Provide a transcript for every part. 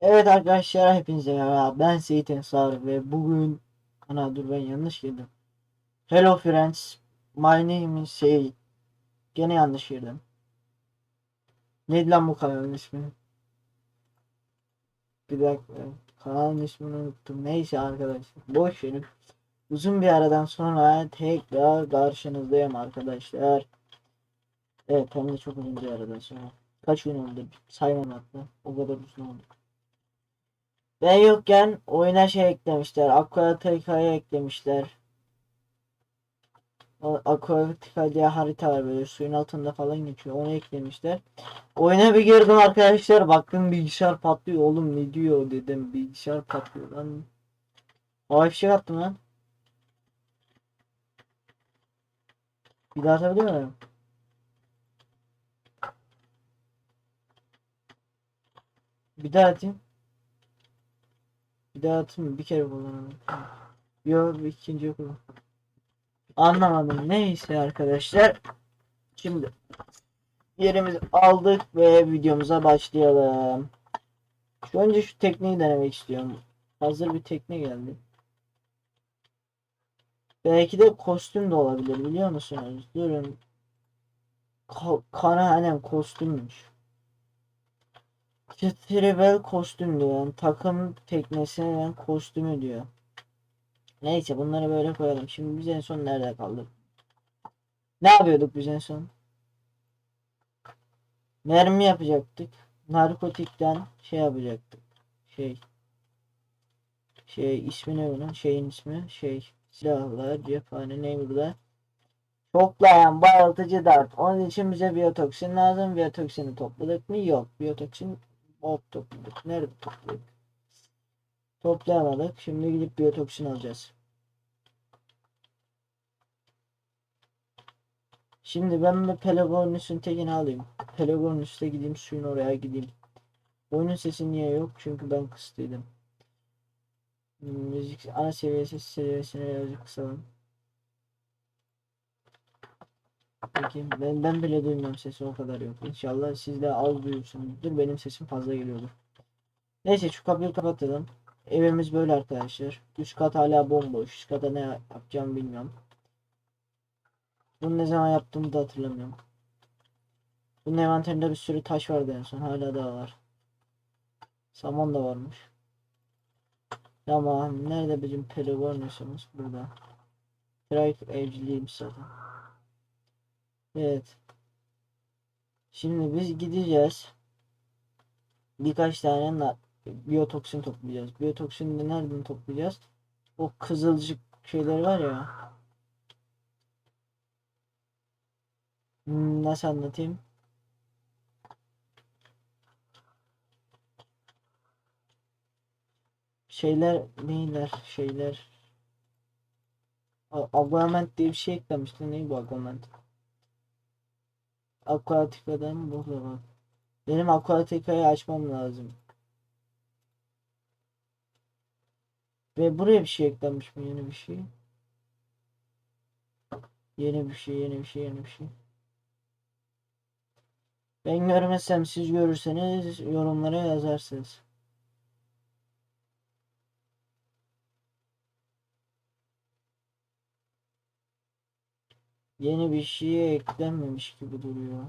Evet arkadaşlar hepinize merhaba. Ben Seyit Ensar ve bugün ana dur ben yanlış girdim. Hello friends. My name is Seyit. Gene yanlış girdim. Neydi lan bu kanalın ismi? Bir dakika. Kanalın ismini unuttum. Neyse arkadaşlar. Boş verin. Uzun bir aradan sonra tekrar karşınızdayım arkadaşlar. Evet hem de çok uzun bir aradan sonra. Kaç gün oldu? Saymam hatta. O kadar uzun oldu. Ben yokken oyuna şey eklemişler. Aquatica'ya eklemişler. Aquatica diye harita var böyle suyun altında falan geçiyor. Onu eklemişler. Oyuna bir girdim arkadaşlar. Baktım bilgisayar patlıyor. Oğlum ne diyor dedim. Bilgisayar patlıyor lan. Havai fişek attım lan. Bir daha atabiliyor muyum? Bir daha atayım. Bir daha atayım. Bir kere kullanalım. Yok bir ikinci yok. Anlamadım. Neyse arkadaşlar. Şimdi yerimizi aldık ve videomuza başlayalım. Şu önce şu tekneyi denemek istiyorum. Hazır bir tekne geldi. Belki de kostüm de olabilir biliyor musunuz? Durun. Ka kana hanem kostümmüş. Travel kostüm diyor. Yani takım teknesine yani kostümü diyor. Neyse bunları böyle koyalım. Şimdi biz en son nerede kaldık? Ne yapıyorduk biz en son? Mermi yapacaktık. Narkotikten şey yapacaktık. Şey. Şey ismi ne bunun? Şeyin ismi. Şey. Silahlar, cephane ne burada? Çoklayan bayıltıcı dart. Onun için bize biyotoksin lazım. Biyotoksini topladık mı? Yok. Biyotoksin hop topladık. Nerede topladık? Toplayamadık. Şimdi gidip biyotoksin alacağız. Şimdi ben bir Pelagornus'un tekini alayım. Pelagornus'ta gideyim suyun oraya gideyim. Oyunun sesi niye yok? Çünkü ben kıstıydım. Müzik ana seviyesi seviyesine birazcık kısalım. Peki ben, ben bile duymuyorum sesi o kadar yok. İnşallah siz de az duyuyorsunuzdur. Benim sesim fazla geliyordur. Neyse şu kapıyı kapatalım. Evimiz böyle arkadaşlar. Üst kat hala bomboş. Üst kata ne yapacağımı bilmiyorum. Bunu ne zaman yaptığımı da hatırlamıyorum. Bunun envanterinde bir sürü taş vardı en son. Hala da var. Saman da varmış. Tamam. Nerede bizim Pelagornus'umuz? Burada. Trike evciliymiş zaten. Evet. Şimdi biz gideceğiz. Birkaç tane biyotoksin toplayacağız. Biyotoksini de nereden toplayacağız? O kızılcık şeyler var ya. Hmm, Nasıl anlatayım? Şeyler neyler şeyler A- Aquament diye bir şey eklemişti. Ne bu Aquament? Aquatica'dan burada bak. Benim Aquatica'yı açmam lazım. Ve buraya bir şey eklenmiş mi? Yeni bir şey. Yeni bir şey, yeni bir şey, yeni bir şey. Ben görmezsem siz görürseniz yorumlara yazarsınız. Yeni bir şey eklenmemiş gibi duruyor.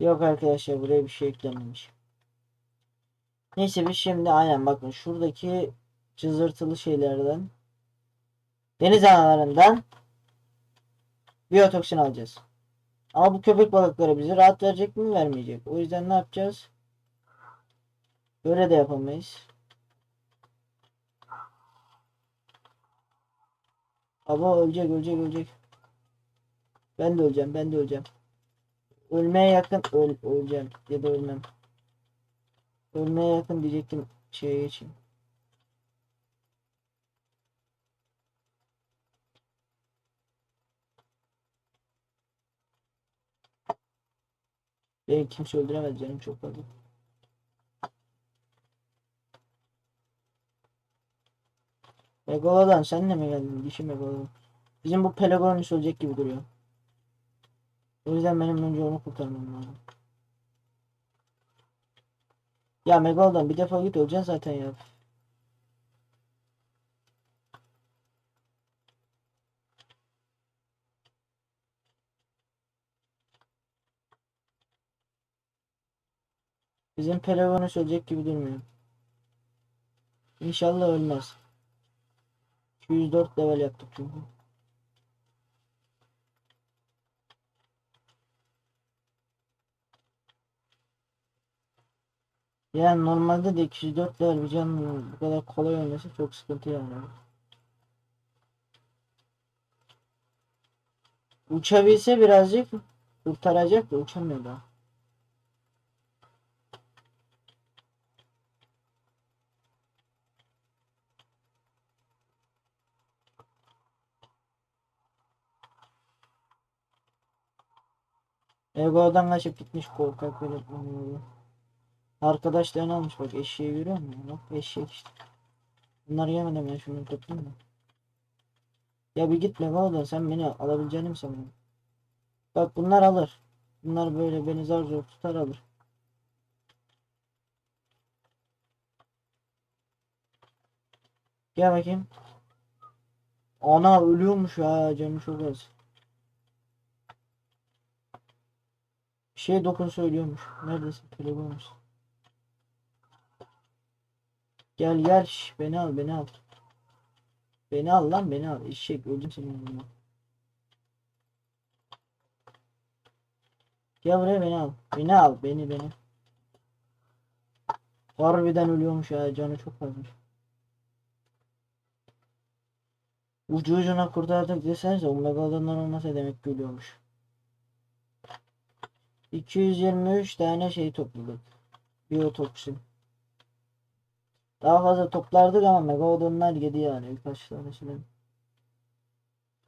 Yok arkadaşlar buraya bir şey eklenmemiş. Neyse biz şimdi aynen bakın şuradaki cızırtılı şeylerden deniz analarından biyotoksin alacağız. Ama bu köpek balıkları bize rahat verecek mi vermeyecek. O yüzden ne yapacağız? Böyle de yapamayız. Ama ölecek ölecek ölecek. Ben de öleceğim ben de öleceğim. Ölmeye yakın öl öleceğim ya da ölmem. Ölmeye yakın diyecektim şeye geçeyim. Beni kimse öldüremez canım çok fazla. Megalodon sen de mi geldin? Dişi Megalodon. Bizim bu Pelagornis ölecek gibi duruyor. O yüzden benim önce onu kurtarmam lazım. Ya Megalodon bir defa git öleceksin zaten ya. Bizim Pelegonus ölecek gibi durmuyor. İnşallah ölmez. 204 level yaptık çünkü. Yani normalde de 204 level bir canın bu kadar kolay ölmesi çok sıkıntı yani. Uçabilse birazcık kurtaracak da uçamıyor daha. Ego'dan kaçıp gitmiş korkak böyle. Arkadaşlarını almış bak eşeği görüyor musun? Bak eşek işte. Bunları yemedim ben şunu toplayayım da. Ya bir gitme Megalodon sen beni alabileceğini mi sanıyorsun? Bak bunlar alır. Bunlar böyle beni zar zor tutar alır. Gel bakayım. Ana ölüyormuş ya canım çok az. Bir şeye dokunsa ölüyormuş. Neredesin? Telefonmuş. Gel gel şş, beni al beni al. Beni al lan beni al. Eşek öldüm senin yüzünden. Gel buraya beni al. Beni al beni beni. Harbiden ölüyormuş ya canı çok azmış. Ucu ucuna kurtardık desenize megalodonlar olmasa demek ki ölüyormuş. 223 tane şey topladık. Biyotoksin. Daha fazla toplardık ama megalodonlar yedi yani birkaç tanesini.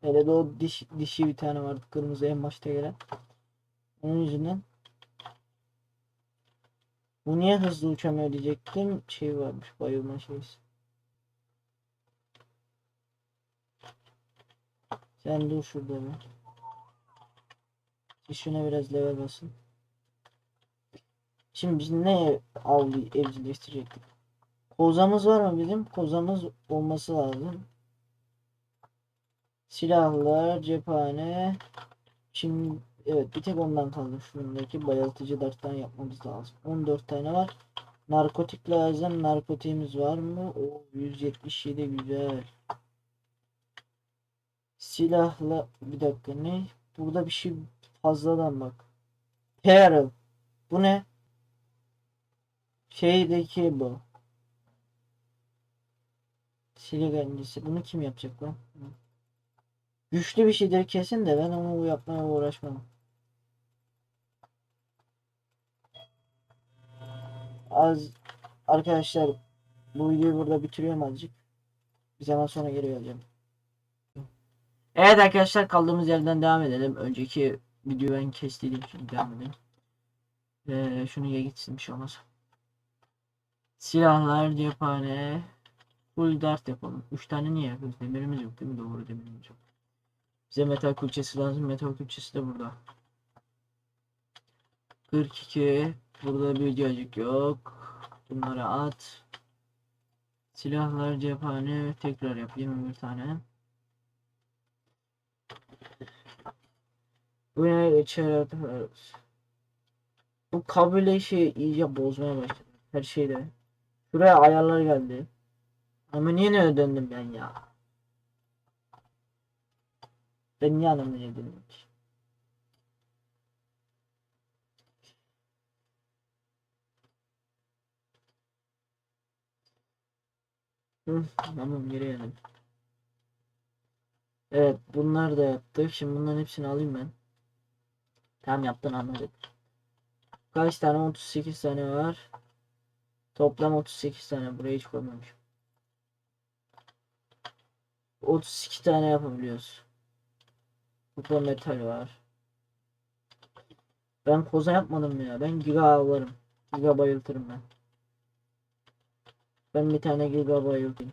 Hele de o diş, dişi bir tane vardı kırmızı en başta gelen. Onun yüzünden. Bu niye hızlı uçamıyor diyecektim. Şey varmış bayılma şeysi. Sen dur şurada bir. Şuna biraz level basın. Şimdi biz ne av evcilleştirecektik? Kozamız var mı bizim? Kozamız olması lazım. Silahlar, cephane. Şimdi evet bir tek ondan kaldı. Şundaki bayıltıcı darttan yapmamız lazım. 14 tane var. Narkotik lazım. Narkotiğimiz var mı? O 177 güzel. Silahla bir dakika ne? Burada bir şey fazladan bak. Peril. Bu ne? Şeydeki bu. Silik öncesi. Bunu kim yapacak lan? Güçlü bir şeydir kesin de ben onu yapmaya uğraşmam. Az arkadaşlar bu videoyu burada bitiriyorum azıcık. Bir zaman sonra geri geleceğim. Evet arkadaşlar kaldığımız yerden devam edelim. Önceki videoyu ben kestiydim şimdi devam edelim. Ee, şunu ye gitsin bir şey olmaz. Silahlar, cephane, full dart yapalım. 3 tane niye yapıyoruz? Demirimiz yok değil mi? Doğru demirimiz yok. Bize metal külçesi lazım. Metal külçesi de burada. 42. Burada bir cacık yok. Bunları at. Silahlar, cephane tekrar yap. 21 tane. Bu ne içeride Bu kabile şey iyice bozmaya başladı. Her şeyde. Şuraya ayarlar geldi. Ama niye ne döndüm ben ya? Ben niye anlamaya döndüm ki? Tamam geri geldim. Evet bunlar da yaptık. Şimdi bunların hepsini alayım ben. Tamam yaptın anladık. Kaç tane? 38 tane var. Toplam 38 tane. Buraya hiç koymamışım. 32 tane yapabiliyoruz. Burada metal var. Ben koza yapmadım ya. Ben giga avlarım. Giga bayıltırım ben. Ben bir tane giga bayıltayım.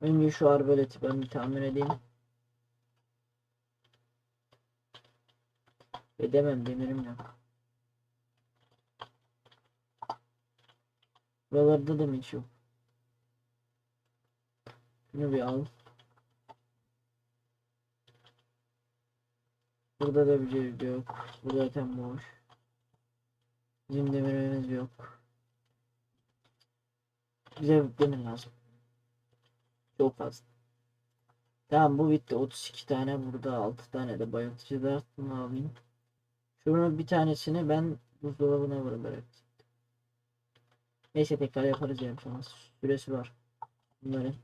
Önce şu arbaleti ben bir tamir edeyim. Edemem demirim yok. Buralarda da mı hiç yok? Şunu bir al. Burada da bir şey yok. Bu zaten boş. Bizim demirimiz yok. Bize demir lazım. Çok fazla. Tamam bu bitti. 32 tane burada 6 tane de bayatıcı da bunu alayım. Şunun bir tanesini ben buzdolabına bırakacağım. Neyse tekrar yaparız yani süresi var. Bunların.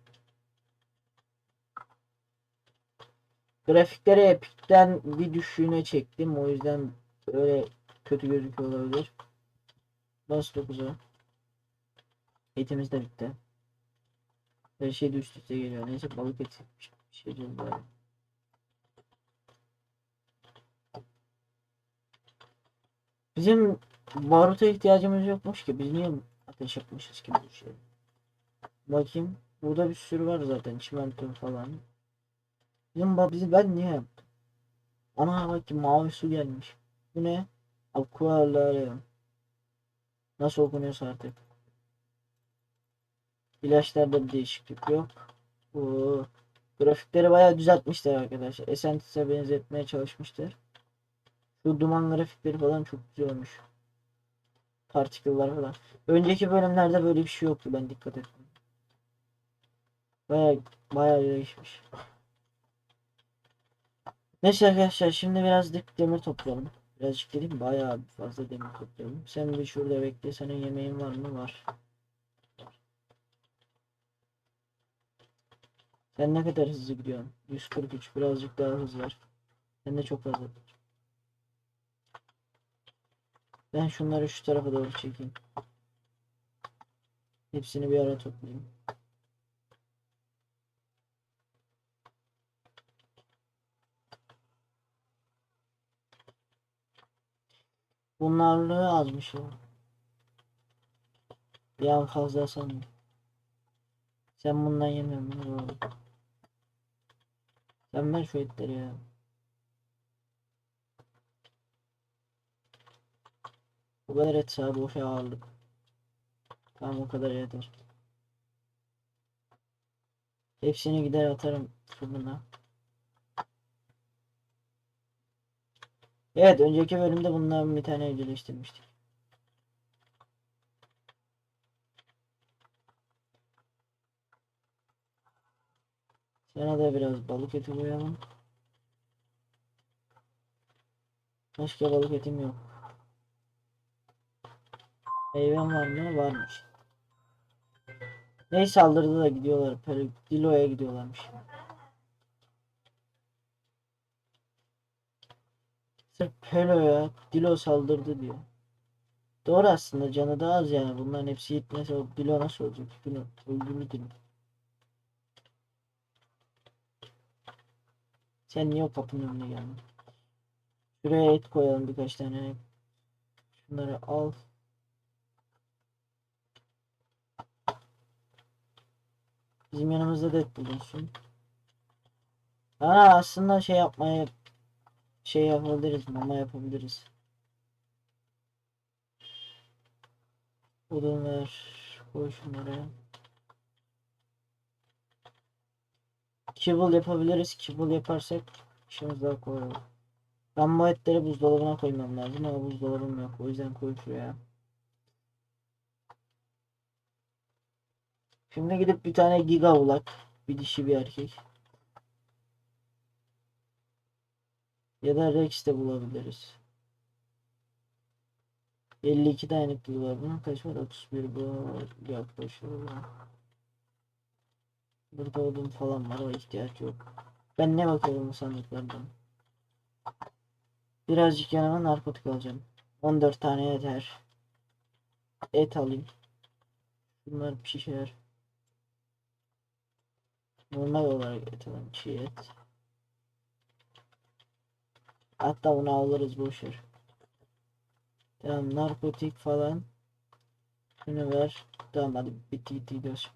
Grafikleri Epic'ten bir düşüğüne çektim. O yüzden böyle kötü gözüküyor olabilir. Bas 9'a. Etimiz de bitti. Her şey de üst üste geliyor. Neyse balık eti pişireceğiz bari. Bizim baruta ihtiyacımız yokmuş ki. Biz niye ateş yapmışız ki bu şey? Bakayım. Burada bir sürü var zaten. Çimento falan. Bizim bizi ben niye yaptım? Ana bak ki mavi su gelmiş. Bu ne? Aqualarium. Nasıl okunuyorsa artık. İlaçlarda bir değişiklik yok. Oo. Grafikleri bayağı düzeltmişler arkadaşlar. Essentis'e benzetmeye çalışmışlar. Şu duman grafikleri falan çok güzel olmuş. Partiküller falan. Önceki bölümlerde böyle bir şey yoktu ben dikkat ettim. Bayağı bayağı değişmiş. Neyse arkadaşlar şimdi birazcık demir toplayalım. Birazcık dedim bayağı fazla demir toplayalım. Sen bir şurada bekle. Senin yemeğin var mı? Var. Sen ne kadar hızlı gidiyorsun? 143 birazcık daha hız var. Sen de çok fazla. Ben şunları şu tarafa doğru çekeyim. Hepsini bir ara toplayayım. Bunlarlığı azmış ya. Bir an fazla sandım. Sen bundan doğru. Sen ver şu etleri ya. Bu kadar et sağ boşa ağırlık. Tamam o kadar yeter. Hepsini gider atarım fırına. Evet önceki bölümde bundan bir tane evcilleştirmiştik. Sana da biraz balık eti koyalım. Başka balık etim yok. Meyvem var mı? Varmış. Ney saldırdı da gidiyorlar. Dilo'ya gidiyorlarmış. Sırf Pelo'ya Dilo saldırdı diyor. Doğru aslında canı da az yani. Bunların hepsi gitmese o Dilo nasıl olacak? Dilo öldürür Dilo. Sen niye o kapının önüne geldin? Şuraya et koyalım birkaç tane. Şunları al. Bizim yanımızda da et bulunsun. Aa aslında şey yapmaya şey yapabiliriz, mama yapabiliriz. Odun ver, koy şunları. Kibble yapabiliriz. Kibble yaparsak işimiz daha kolay olur. Ben bu etleri buzdolabına koymam lazım ama buzdolabım yok. O yüzden koy şuraya. Şimdi gidip bir tane giga bulak. Bir dişi bir erkek. Ya da Rex de bulabiliriz. 52 tane var. Bunun kaç var? 31 bu yaklaşıyor. Burada odun falan var. O ihtiyaç yok. Ben ne bakıyorum sandıklardan? Birazcık yanıma narkotik alacağım. 14 tane yeter. Et alayım. Bunlar pişer. Normal olarak et alayım. Çiğ et. Hatta bunu alırız boşver. Tamam narkotik falan. Şunu ver. Tamam hadi bitti gitti gidiyoruz.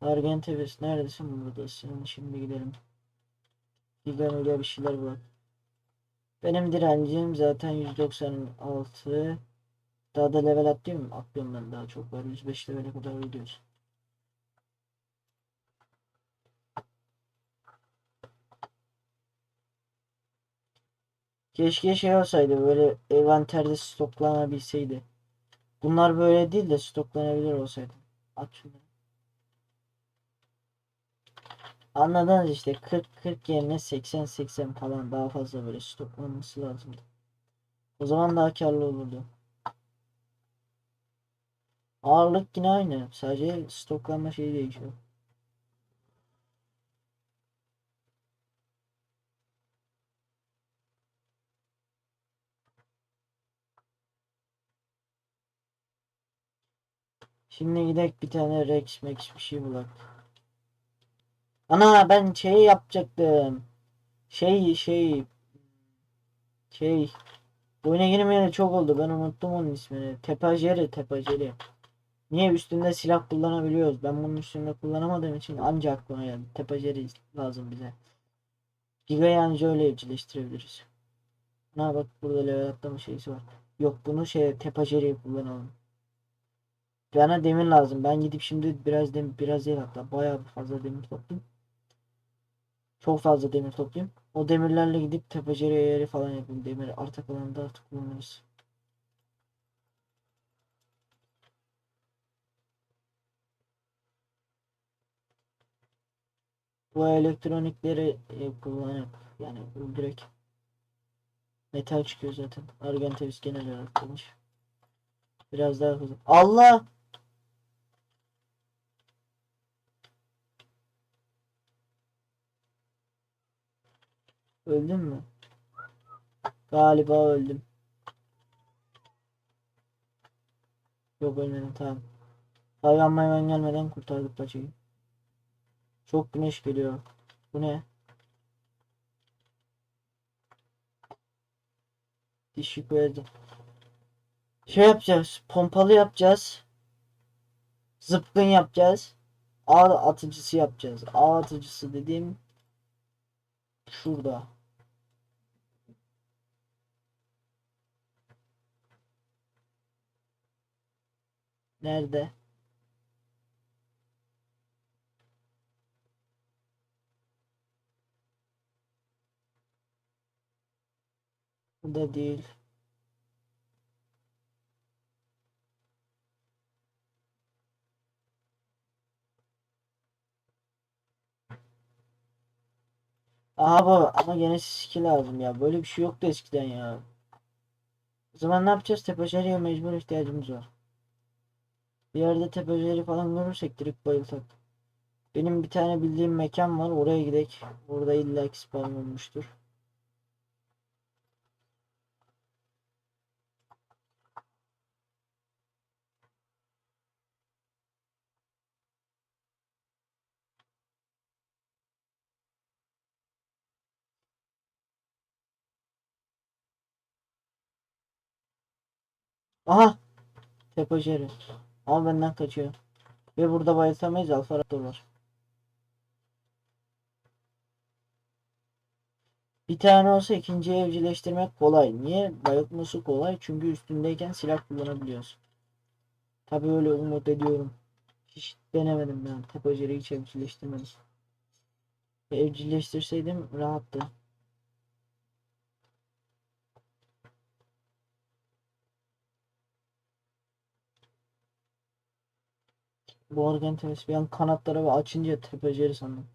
Argentebes neredesin buradasın? Şimdi gidelim. Giga miga bir şeyler bak. Benim direncim zaten 196. Daha da level atlayayım mı? Atlıyorum ben daha çok var. 105 levele kadar gidiyoruz. Keşke şey olsaydı böyle envanterde stoklanabilseydi. Bunlar böyle değil de stoklanabilir olsaydı. At şunları. Anladınız işte 40-40 yerine 80-80 falan daha fazla böyle stoklanması lazımdı. O zaman daha karlı olurdu. Ağırlık yine aynı. Sadece stoklanma şeyi değişiyor. Şimdi gidek bir tane Rex Max bir şey bulak. Ana ben şey yapacaktım. Şey şey şey oyuna girmeyeli çok oldu. Ben unuttum onun ismini. Tepajeri, Tepajeri. Niye üstünde silah kullanabiliyoruz? Ben bunun üstünde kullanamadığım için ancak aklıma geldi. Tepajeri lazım bize. Giga'yı anca öyle evcilleştirebiliriz. Ha bak burada level atlama şeysi var. Yok bunu şey Tepajeri'yi kullanalım. Bana demir lazım. Ben gidip şimdi biraz demir biraz değil hatta bayağı fazla demir toplayayım. Çok fazla demir toplayayım. O demirlerle gidip tepeceri yeri falan yapayım. Demir arta kalanında artık kullanırız. Bu elektronikleri e, kullanıp yani öldürek. Metal çıkıyor zaten. Argentavis genel olarak demiş. Biraz daha hızlı. Allah! Öldün mü? Galiba öldüm. Yok ölmedim tamam. Hayvan mayvan gelmeden kurtardık paçayı. Çok güneş geliyor. Bu ne? Dişi verdi. Şey yapacağız. Pompalı yapacağız. Zıpkın yapacağız. Ağ atıcısı yapacağız. Ağ atıcısı dediğim şurada. Nerede? Burada değil. Aha bu ama gene skill lazım ya. Böyle bir şey yoktu eskiden ya. O zaman ne yapacağız? Tepeceriye mecbur ihtiyacımız var. Bir yerde tepeceri falan görürsek direkt bayıltak. Benim bir tane bildiğim mekan var. Oraya gidek. Orada illa ki spawn olmuştur. Aha! Tepeceri. Ama benden kaçıyor. Ve burada bayıltamayız. Alfa Raptor var. Bir tane olsa ikinciyi evcilleştirmek kolay. Niye? Bayıltması kolay. Çünkü üstündeyken silah kullanabiliyoruz. Tabi öyle umut ediyorum. Hiç denemedim ben. Tepeceri hiç evcilleştirmedim. Evcilleştirseydim rahattı. Organ tepesi bir an kanatları ve açınca tepeceri sandım.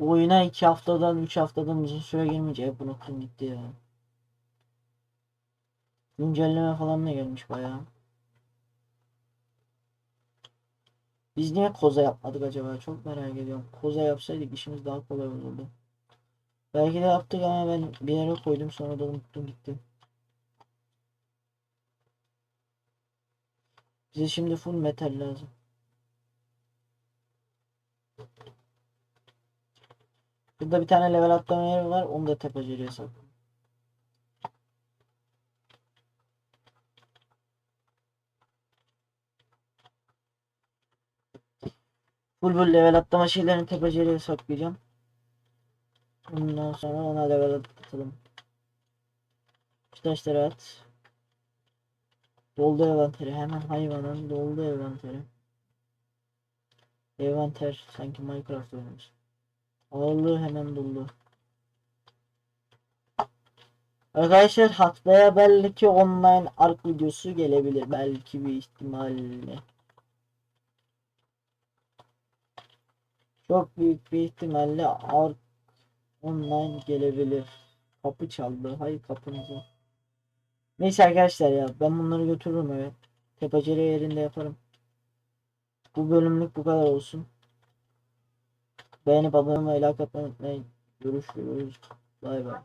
Bu oyuna 2 haftadan 3 haftadan uzun süre girmeyecek. Bunu kırın gitti ya. Güncelleme falan da gelmiş bayağı. Biz niye koza yapmadık acaba? Çok merak ediyorum. Koza yapsaydık işimiz daha kolay olurdu. Belki de yaptık ama ben bir yere koydum sonra da unuttum gitti. Bize şimdi full metal lazım. Burada bir tane level atlama yeri var. Onu da tepeceriye saklı. Full level atlama şeylerini tepeceriye saklayacağım. Ondan sonra ona level atlatalım. Şu taşları at. Doldu envanteri. Hemen hayvanın doldu envanteri. Envanter sanki Minecraft oynamış. Ağırlığı hemen doldu. Arkadaşlar haftaya belki online ark videosu gelebilir. Belki bir ihtimalle. Çok büyük bir ihtimalle ark online gelebilir. Kapı çaldı. Hayır kapınızı. Neyse arkadaşlar ya ben bunları götürürüm eve. Tepacere yerinde yaparım. Bu bölümlük bu kadar olsun. Beğenip abone olmayı, like atmayı unutmayın. Görüşürüz. Bay bay.